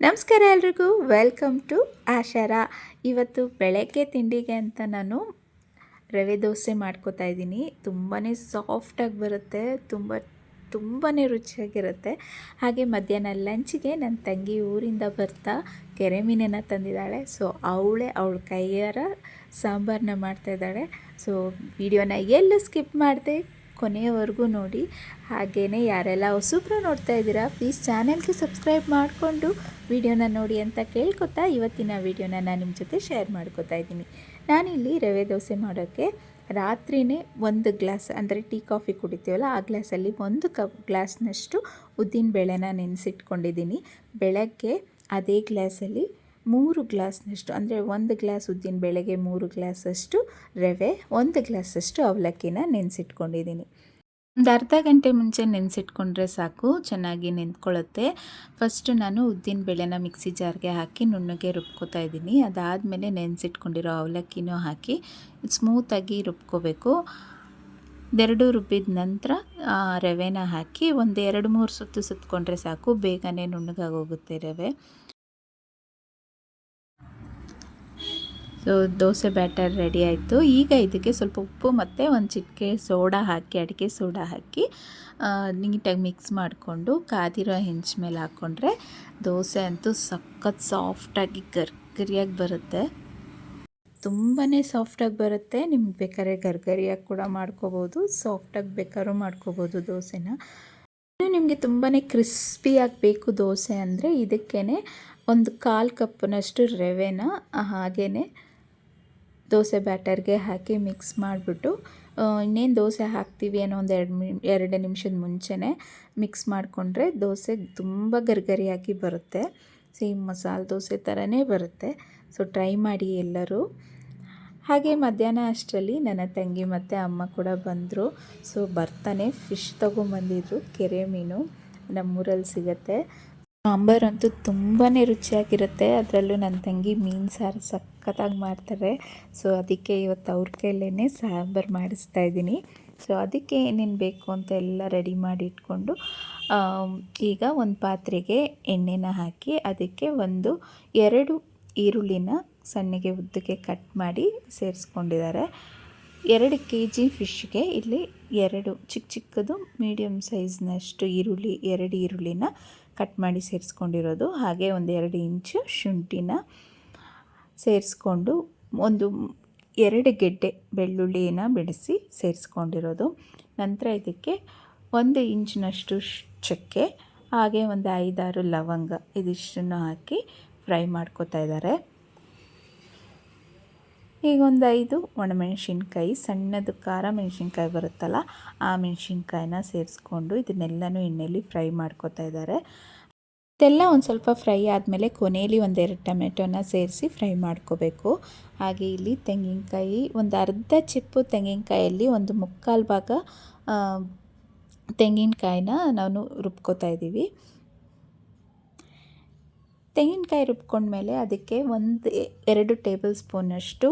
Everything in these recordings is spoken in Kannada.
ನಮಸ್ಕಾರ ಎಲ್ರಿಗೂ. ವೆಲ್ಕಮ್ ಟು ಆಶಾರ. ಇವತ್ತು ಬೆಳಗ್ಗೆ ತಿಂಡಿಗೆ ಅಂತ ನಾನು ರವೆ ದೋಸೆ ಮಾಡ್ಕೋತಾ ಇದ್ದೀನಿ. ತುಂಬಾ ಸಾಫ್ಟಾಗಿ ಬರುತ್ತೆ, ತುಂಬ ತುಂಬಾ ರುಚಿಯಾಗಿರುತ್ತೆ. ಹಾಗೆ ಮಧ್ಯಾಹ್ನ ಲಂಚ್ಗೆ ನನ್ನ ತಂಗಿ ಊರಿಂದ ಬರ್ತಾ ಕೆರೆ ಮೀನನ್ನು ತಂದಿದ್ದಾಳೆ. ಸೊ ಅವಳೇ ಅವಳ ಕೈಯಾರ ಸಾಂಬಾರನ್ನ ಮಾಡ್ತಾಯಿದ್ದಾಳೆ ಸೊ ವಿಡಿಯೋನ ಎಲ್ಲೂ ಸ್ಕಿಪ್ ಮಾಡಿದೆ. ಕೊನೆಯವರೆಗೂ ನೋಡಿ. ಹಾಗೆಯೇ ಯಾರೆಲ್ಲ ಹೊಸಬ್ರು ನೋಡ್ತಾ ಇದ್ದೀರಾ ಪ್ಲೀಸ್ ಚಾನೆಲ್ಗೆ ಸಬ್ಸ್ಕ್ರೈಬ್ ಮಾಡಿಕೊಂಡು ವಿಡಿಯೋನ ನೋಡಿ ಅಂತ ಕೇಳ್ಕೊತಾ ಇವತ್ತಿನ ವಿಡಿಯೋನ ನಾನು ನಿಮ್ಮ ಜೊತೆ ಶೇರ್ ಮಾಡ್ಕೋತಾ ಇದ್ದೀನಿ. ನಾನಿಲ್ಲಿ ರವೆ ದೋಸೆ ಮಾಡೋಕ್ಕೆ ರಾತ್ರಿಯೇ ಒಂದು ಗ್ಲಾಸ್ ಅಂದರೆ ಟೀ, ಕಾಫಿ ಕುಡಿತೀವಲ್ಲ, ಆ ಗ್ಲಾಸಲ್ಲಿ ಒಂದು ಕಪ್ ಗ್ಲಾಸ್ನಷ್ಟು ಉದ್ದಿನ ಬೇಳೆನ ನೆನೆಸಿಟ್ಕೊಂಡಿದ್ದೀನಿ. ಬೆಳಗ್ಗೆ ಅದೇ ಗ್ಲಾಸಲ್ಲಿ ಮೂರು ಗ್ಲಾಸ್ನಷ್ಟು, ಅಂದರೆ ಒಂದು ಗ್ಲಾಸ್ ಉದ್ದಿನ ಬೇಳೆಗೆ ಮೂರು ಗ್ಲಾಸಷ್ಟು ರವೆ, ಒಂದು ಗ್ಲಾಸಷ್ಟು ಅವಲಕ್ಕಿನ ನೆನೆಸಿಟ್ಕೊಂಡಿದ್ದೀನಿ. ಒಂದು ಅರ್ಧ ಗಂಟೆ ಮುಂಚೆ ನೆನೆಸಿಟ್ಕೊಂಡ್ರೆ ಸಾಕು, ಚೆನ್ನಾಗಿ ನೆನ್ಕೊಳ್ಳುತ್ತೆ ಫಸ್ಟು ನಾನು ಉದ್ದಿನ ಬೇಳೆನ ಮಿಕ್ಸಿ ಜಾರ್ಗೆ ಹಾಕಿ ನುಣ್ಣಗೆ ರುಬ್ಕೋತಾ ಇದ್ದೀನಿ. ಅದಾದಮೇಲೆ ನೆನೆಸಿಟ್ಕೊಂಡಿರೋ ಅವಲಕ್ಕಿನೂ ಹಾಕಿ ಸ್ಮೂತಾಗಿ ರುಬ್ಕೋಬೇಕು. ಎರಡು ರುಬ್ಬಿದ ನಂತರ ರವೆನ ಹಾಕಿ ಒಂದು ಎರಡು ಮೂರು ಸುತ್ತು ಸುತ್ತಕೊಂಡ್ರೆ ಸಾಕು, ಬೇಗನೆ ನುಣ್ಣಗಾಗೋಗುತ್ತೆ ರವೆ. ದೋಸೆ ಬ್ಯಾಟರ್ ರೆಡಿ ಆಯಿತು. ಈಗ ಇದಕ್ಕೆ ಸ್ವಲ್ಪ ಉಪ್ಪು ಮತ್ತು ಒಂದು ಚಿಟಿಕೆ ಸೋಡಾ ಹಾಕಿ, ಅಡಿಕೆ ಸೋಡಾ ಹಾಕಿ ನೀಟಾಗಿ ಮಿಕ್ಸ್ ಮಾಡಿಕೊಂಡು ಕಾದಿರೋ ಹೆಂಚು ಮೇಲೆ ಹಾಕ್ಕೊಂಡ್ರೆ ದೋಸೆ ಅಂತೂ ಸಖತ್ ಸಾಫ್ಟಾಗಿ ಗರ್ಗರಿಯಾಗಿ ಬರುತ್ತೆ. ತುಂಬಾ ಸಾಫ್ಟಾಗಿ ಬರುತ್ತೆ. ನಿಮ್ಗೆ ಬೇಕಾದ್ರೆ ಗರ್ಗರಿಯಾಗಿ ಕೂಡ ಮಾಡ್ಕೋಬೋದು ಸಾಫ್ಟಾಗಿ ಬೇಕಾದ್ರೂ ಮಾಡ್ಕೋಬೋದು ದೋಸೆನ. ಇನ್ನು ನಿಮಗೆ ತುಂಬಾ ಕ್ರಿಸ್ಪಿಯಾಗಿ ಬೇಕು ದೋಸೆ ಅಂದರೆ ಇದಕ್ಕೇ ಒಂದು ಕಾಲು ಕಪ್ನಷ್ಟು ರವೆನ ಹಾಗೇ ದೋಸೆ ಬ್ಯಾಟರ್ಗೆ ಹಾಕಿ ಮಿಕ್ಸ್ ಮಾಡಿಬಿಟ್ಟು ಇನ್ನೇನು ದೋಸೆ ಹಾಕ್ತೀವಿ ಅನ್ನೋ ಒಂದು ಎರಡು ಎರಡು ನಿಮಿಷದ ಮುಂಚೆನೇ ಮಿಕ್ಸ್ ಮಾಡಿಕೊಂಡ್ರೆ ದೋಸೆ ತುಂಬ ಗರಿಗರಿಯಾಗಿ ಬರುತ್ತೆ. ಸೇಮ್ ಮಸಾಲೆ ದೋಸೆ ಥರನೇ ಬರುತ್ತೆ. ಸೊ, ಟ್ರೈ ಮಾಡಿ ಎಲ್ಲರೂ. ಹಾಗೆ ಮಧ್ಯಾಹ್ನ ಅಷ್ಟರಲ್ಲಿ ನನ್ನ ತಂಗಿ ಮತ್ತು ಅಮ್ಮ ಕೂಡ ಬಂದರು. ಸೊ, ಬರ್ತಾನೆ. ಫಿಶ್ ತೊಗೊಂಬಂದಿದ್ರು. ಕೆರೆ ಮೀನು ನಮ್ಮೂರಲ್ಲಿ ಸಿಗುತ್ತೆ. ಸಾಂಬಾರಂತೂ ತುಂಬಾ ರುಚಿಯಾಗಿರುತ್ತೆ. ಅದರಲ್ಲೂ ನನ್ನ ತಂಗಿ ಮೀನು ಸಾರು ಸಖತ್ತಾಗಿ ಮಾಡ್ತಾರೆ. ಸೊ ಅದಕ್ಕೆ ಇವತ್ತು ಅವ್ರ ಕೈಲೇ ಸಾಂಬಾರು ಮಾಡಿಸ್ತಾ ಇದ್ದೀನಿ. ಸೊ ಅದಕ್ಕೆ ಏನೇನು ಬೇಕು ಅಂತ ಎಲ್ಲ ರೆಡಿ ಮಾಡಿ ಇಟ್ಕೊಂಡು ಈಗ ಒಂದು ಪಾತ್ರೆಗೆ ಎಣ್ಣೆನ ಹಾಕಿ ಅದಕ್ಕೆ ಒಂದು ಎರಡು ಈರುಳ್ಳಿನ ಸಣ್ಣಗೆ ಉದ್ದಕ್ಕೆ ಕಟ್ ಮಾಡಿ ಸೇರಿಸ್ಕೊಂಡಿದ್ದಾರೆ. ಎರಡು ಕೆ ಜಿ ಫಿಶ್ಗೆ ಇಲ್ಲಿ ಎರಡು ಚಿಕ್ಕ ಚಿಕ್ಕದು ಮೀಡಿಯಮ್ ಸೈಜ್ನಷ್ಟು ಈರುಳ್ಳಿ, ಎರಡು ಈರುಳ್ಳಿನ ಕಟ್ ಮಾಡಿ ಸೇರಿಸ್ಕೊಂಡಿರೋದು. ಹಾಗೆ ಒಂದು ಎರಡು ಇಂಚು ಶುಂಠಿನ ಸೇರಿಸ್ಕೊಂಡು ಒಂದು ಎರಡು ಗೆಡ್ಡೆ ಬೆಳ್ಳುಳ್ಳಿನ ಬೆಳೆಸಿ ಸೇರಿಸ್ಕೊಂಡಿರೋದು. ನಂತರ ಇದಕ್ಕೆ ಒಂದು ಇಂಚಿನಷ್ಟು ಚಕ್ಕೆ, ಹಾಗೆ ಒಂದು ಐದಾರು ಲವಂಗ ಇದಿಷ್ಟನ್ನು ಹಾಕಿ ಫ್ರೈ ಮಾಡ್ಕೋತಾ ಇದ್ದಾರೆ. ಈಗ ಒಂದು ಐದು ಒಣಮೆಣಸಿನ್ಕಾಯಿ, ಸಣ್ಣದು ಖಾರ ಮೆಣಸಿನ್ಕಾಯಿ ಬರುತ್ತಲ್ಲ, ಆ ಮೆಣಸಿನ್ಕಾಯಿನ ಸೇರಿಸ್ಕೊಂಡು ಇದನ್ನೆಲ್ಲನೂ ಎಣ್ಣೆಯಲ್ಲಿ ಫ್ರೈ ಮಾಡ್ಕೋತಾ ಇದ್ದಾರೆ. ಇದೆಲ್ಲ ಒಂದು ಸ್ವಲ್ಪ ಫ್ರೈ ಆದಮೇಲೆ ಕೊನೆಯಲ್ಲಿ ಒಂದೆರಡು ಟೊಮೆಟೊನ ಸೇರಿಸಿ ಫ್ರೈ ಮಾಡ್ಕೋಬೇಕು. ಹಾಗೆ ಇಲ್ಲಿ ತೆಂಗಿನಕಾಯಿ, ಒಂದು ಅರ್ಧ ಚಿಪ್ಪು ತೆಂಗಿನಕಾಯಲ್ಲಿ ಒಂದು ಮುಕ್ಕಾಲು ಭಾಗ ತೆಂಗಿನಕಾಯಿನ ನಾನು ರುಬ್ಕೋತಾ ಇದ್ದೀವಿ. ತೆಂಗಿನಕಾಯಿ ರುಬ್ಕೊಂಡ್ಮೇಲೆ ಅದಕ್ಕೆ ಒಂದು, ಎರಡು ಟೇಬಲ್ ಸ್ಪೂನಷ್ಟು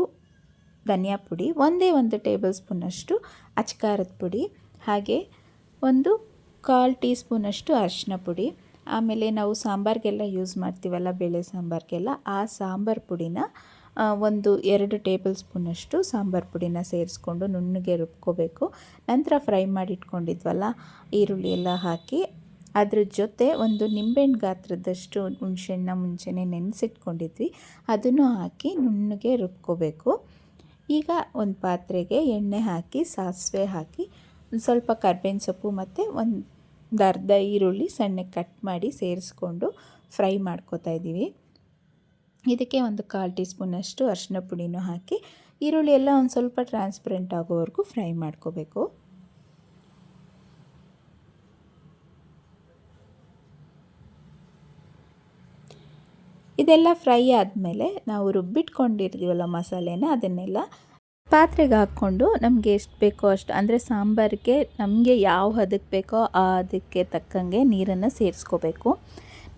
ಧನಿಯಾ ಪುಡಿ, ಒಂದೇ ಒಂದು ಟೇಬಲ್ ಸ್ಪೂನಷ್ಟು ಅಚ್ಕಾರದ ಪುಡಿ, ಹಾಗೆ ಒಂದು ಕಾಲು ಟೀ ಸ್ಪೂನಷ್ಟು ಅರಿಶಿನ ಪುಡಿ. ಆಮೇಲೆ ನಾವು ಸಾಂಬಾರಿಗೆಲ್ಲ ಯೂಸ್ ಮಾಡ್ತೀವಲ್ಲ ಬೇಳೆ ಸಾಂಬಾರಿಗೆಲ್ಲ, ಆ ಸಾಂಬಾರು ಪುಡಿನ ಒಂದು ಎರಡು ಟೇಬಲ್ ಸ್ಪೂನಷ್ಟು ಸಾಂಬಾರು ಪುಡಿನ ಸೇರಿಸ್ಕೊಂಡು ನುಣ್ಣಗೆ ರುಬ್ಕೋಬೇಕು. ನಂತರ ಫ್ರೈ ಮಾಡಿ ಇಟ್ಕೊಂಡಿದ್ವಲ್ಲ ಈರುಳ್ಳಿ ಎಲ್ಲ ಹಾಕಿ, ಅದ್ರ ಜೊತೆ ಒಂದು ನಿಂಬೆಹಣ್ಣು ಗಾತ್ರದಷ್ಟು ಹುಣ್ಸೆಹಣ್ಣ ಮುಂಚೆನೆ ನೆನೆಸಿಟ್ಕೊಂಡಿದ್ವಿ. ಅದನ್ನು ಹಾಕಿ ನುಣ್ಣಗೆ ರುಬ್ಕೋಬೇಕು. ಈಗ ಒಂದು ಪಾತ್ರೆಗೆ ಎಣ್ಣೆ ಹಾಕಿ, ಸಾಸಿವೆ ಹಾಕಿ, ಒಂದು ಸ್ವಲ್ಪ ಕರ್ಬೇವಿನ ಸೊಪ್ಪು ಮತ್ತು ಒಂದು ಅರ್ಧ ಈರುಳ್ಳಿ ಸಣ್ಣಗೆ ಕಟ್ ಮಾಡಿ ಸೇರಿಸ್ಕೊಂಡು ಫ್ರೈ ಮಾಡ್ಕೋತಾ ಇದ್ದೀವಿ. ಇದಕ್ಕೆ ಒಂದು ಕಾಲು ಟೀ ಸ್ಪೂನಷ್ಟು ಅರಿಶಿನ ಪುಡಿನೂ ಹಾಕಿ ಈರುಳ್ಳಿ ಎಲ್ಲ ಒಂದು ಸ್ವಲ್ಪ ಟ್ರಾನ್ಸ್ಪರೆಂಟ್ ಆಗೋವರೆಗೂ ಫ್ರೈ ಮಾಡ್ಕೋಬೇಕು. ಇದೆಲ್ಲ ಫ್ರೈ ಆದಮೇಲೆ ನಾವು ರುಬ್ಬಿಟ್ಕೊಂಡಿರ್ತೀವಲ್ಲ ಮಸಾಲೆನ ಅದನ್ನೆಲ್ಲ ಪಾತ್ರೆಗೆ ಹಾಕ್ಕೊಂಡು ನಮಗೆ ಎಷ್ಟು ಬೇಕೋ ಅಷ್ಟು, ಅಂದರೆ ಸಾಂಬಾರಿಗೆ ನಮಗೆ ಯಾವ ಹದಕ್ಕೆ ಬೇಕೋ ಆ ಅದಕ್ಕೆ ತಕ್ಕಂಗೆ ನೀರನ್ನು ಸೇರಿಸ್ಕೋಬೇಕು.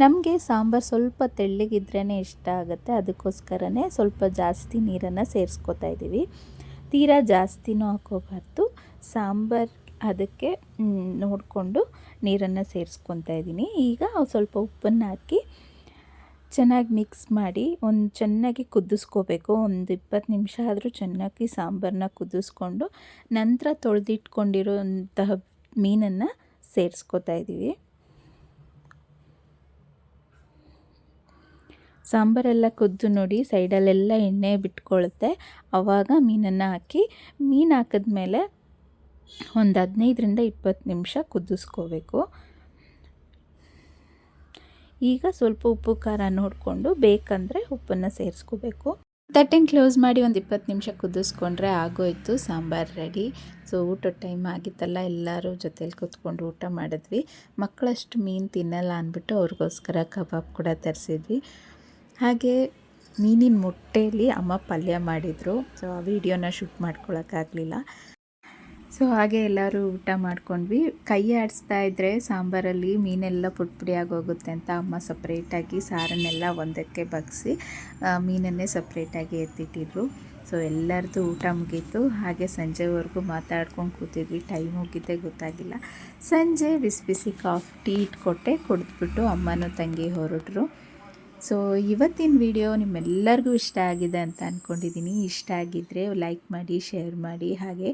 ನಮಗೆ ಸಾಂಬಾರು ಸ್ವಲ್ಪ ತೆಳ್ಳಗಿದ್ರೇ ಇಷ್ಟ ಆಗುತ್ತೆ, ಅದಕ್ಕೋಸ್ಕರನೇ ಸ್ವಲ್ಪ ಜಾಸ್ತಿ ನೀರನ್ನು ಸೇರಿಸ್ಕೋತಾ ಇದ್ದೀವಿ ತೀರಾ ಜಾಸ್ತಿನೂ ಹಾಕೋಬಾರ್ದು, ಸಾಂಬಾರು ಅದಕ್ಕೆ ನೋಡಿಕೊಂಡು ನೀರನ್ನು ಸೇರಿಸ್ಕೊತಾ ಇದ್ದೀನಿ ಈಗ ಸ್ವಲ್ಪ ಉಪ್ಪನ್ನು ಹಾಕಿ ಚೆನ್ನಾಗಿ ಮಿಕ್ಸ್ ಮಾಡಿ ಒಂದು ಚೆನ್ನಾಗಿ ಕುದಿಸ್ಕೋಬೇಕು. ಒಂದು ಇಪ್ಪತ್ತು ನಿಮಿಷ ಆದರೂ ಚೆನ್ನಾಗಿ ಸಾಂಬಾರನ್ನ ಕುದಿಸ್ಕೊಂಡು ನಂತರ ತೊಳೆದಿಟ್ಕೊಂಡಿರೋಂತಹ ಮೀನನ್ನು ಸೇರಿಸ್ಕೋತಾ ಇದ್ದೀವಿ. ಸಾಂಬಾರೆಲ್ಲ ಕುದ್ದು ನೋಡಿ ಸೈಡಲ್ಲೆಲ್ಲ ಎಣ್ಣೆ ಬಿಟ್ಕೊಳುತ್ತೆ. ಆವಾಗ ಮೀನನ್ನು ಹಾಕಿ ಮೀನು ಹಾಕಿದ್ಮೇಲೆ ಒಂದು ಹದಿನೈದರಿಂದ ಇಪ್ಪತ್ತು ನಿಮಿಷ ಕುದಿಸ್ಕೋಬೇಕು. ಈಗ ಸ್ವಲ್ಪ ಉಪ್ಪು ಖಾರ ನೋಡಿಕೊಂಡು ಬೇಕಂದರೆ ಉಪ್ಪನ್ನು ಸೇರಿಸ್ಕೋಬೇಕು. ತಟ್ಟೆನ ಕ್ಲೋಸ್ ಮಾಡಿ ಒಂದು ಇಪ್ಪತ್ತು ನಿಮಿಷ ಕುದಿಸ್ಕೊಂಡ್ರೆ ಆಗೋಯ್ತು, ಸಾಂಬಾರು ರೆಡಿ. ಸೊ ಊಟದ ಟೈಮ್ ಆಗಿತ್ತಲ್ಲ, ಎಲ್ಲರೂ ಜೊತೇಲಿ ಕೂತ್ಕೊಂಡು ಊಟ ಮಾಡಿದ್ವಿ. ಮಕ್ಕಳಷ್ಟು ಮೀನು ತಿನ್ನಲ್ಲ ಅಂದ್ಬಿಟ್ಟು ಅವ್ರಿಗೋಸ್ಕರ ಕಬಾಬ್ ಕೂಡ ತರಿಸಿದ್ವಿ. ಹಾಗೆ ಮೀನಿನ ಮೊಟ್ಟೆಯಲ್ಲಿ ಅಮ್ಮ ಪಲ್ಯ ಮಾಡಿದರು. ಸೊ ಆ ವಿಡಿಯೋನ ಶೂಟ್ ಮಾಡ್ಕೊಳಕ್ಕಾಗಲಿಲ್ಲ. ಸೊ ಹಾಗೆ ಎಲ್ಲರೂ ಊಟ ಮಾಡ್ಕೊಂಡ್ವಿ. ಕೈ ಆಡಿಸ್ತಾ ಇದ್ದರೆ ಸಾಂಬಾರಲ್ಲಿ ಮೀನೆಲ್ಲ ಪುಡಿ ಪುಡಿ ಆಗೋಗುತ್ತೆ ಅಂತ ಅಮ್ಮ ಸಪ್ರೇಟಾಗಿ ಸಾರನ್ನೆಲ್ಲ ಒಂದಕ್ಕೆ ಬಗ್ಸಿ ಮೀನನ್ನೇ ಸಪ್ರೇಟಾಗಿ ಎತ್ತಿಟ್ಟಿದ್ರು. ಸೊ ಎಲ್ಲರದ್ದು ಊಟ ಮುಗೀತು. ಹಾಗೆ ಸಂಜೆವರೆಗೂ ಮಾತಾಡ್ಕೊಂಡು ಕೂತಿದ್ವಿ. ಟೈಮ್ ಹೋಗಿದ್ದೆ ಗೊತ್ತಾಗಿಲ್ಲ. ಸಂಜೆ ಬಿಸಿ ಬಿಸಿ ಕಾಫಿ ಟೀ ಇಟ್ಕೊಟ್ಟೆ ಕುಡಿದ್ಬಿಟ್ಟು ಅಮ್ಮನೂ ತಂಗಿ ಹೊರಟರು. ಸೊ ಇವತ್ತಿನ ವಿಡಿಯೋ ನಿಮ್ಮೆಲ್ಲರಿಗೂ ಇಷ್ಟ ಆಗಿದೆ ಅಂತ ಅಂದ್ಕೊಂಡಿದ್ದೀನಿ ಇಷ್ಟ ಆಗಿದ್ದರೆ ಲೈಕ್ ಮಾಡಿ ಶೇರ್ ಮಾಡಿ. ಹಾಗೆ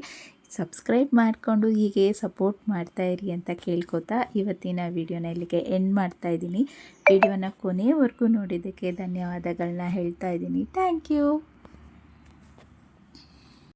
ಸಬ್ಸ್ಕ್ರೈಬ್ ಮಾಡಿಕೊಂಡು ಹೀಗೆ ಸಪೋರ್ಟ್ ಮಾಡ್ತಾ ಇರಿ ಅಂತ ಕೇಳ್ಕೊತಾ ಇವತ್ತಿನ ವಿಡಿಯೋನ ಇಲ್ಲಿಗೆ ಎಂಡ್ ಮಾಡ್ತಾ ಇದ್ದೀನಿ. ವಿಡಿಯೋನ ಕೊನೆಯವರೆಗೂ ನೋಡಿದ್ದಕ್ಕೆ ಧನ್ಯವಾದಗಳನ್ನ ಹೇಳ್ತಾ ಇದ್ದೀನಿ. Thank you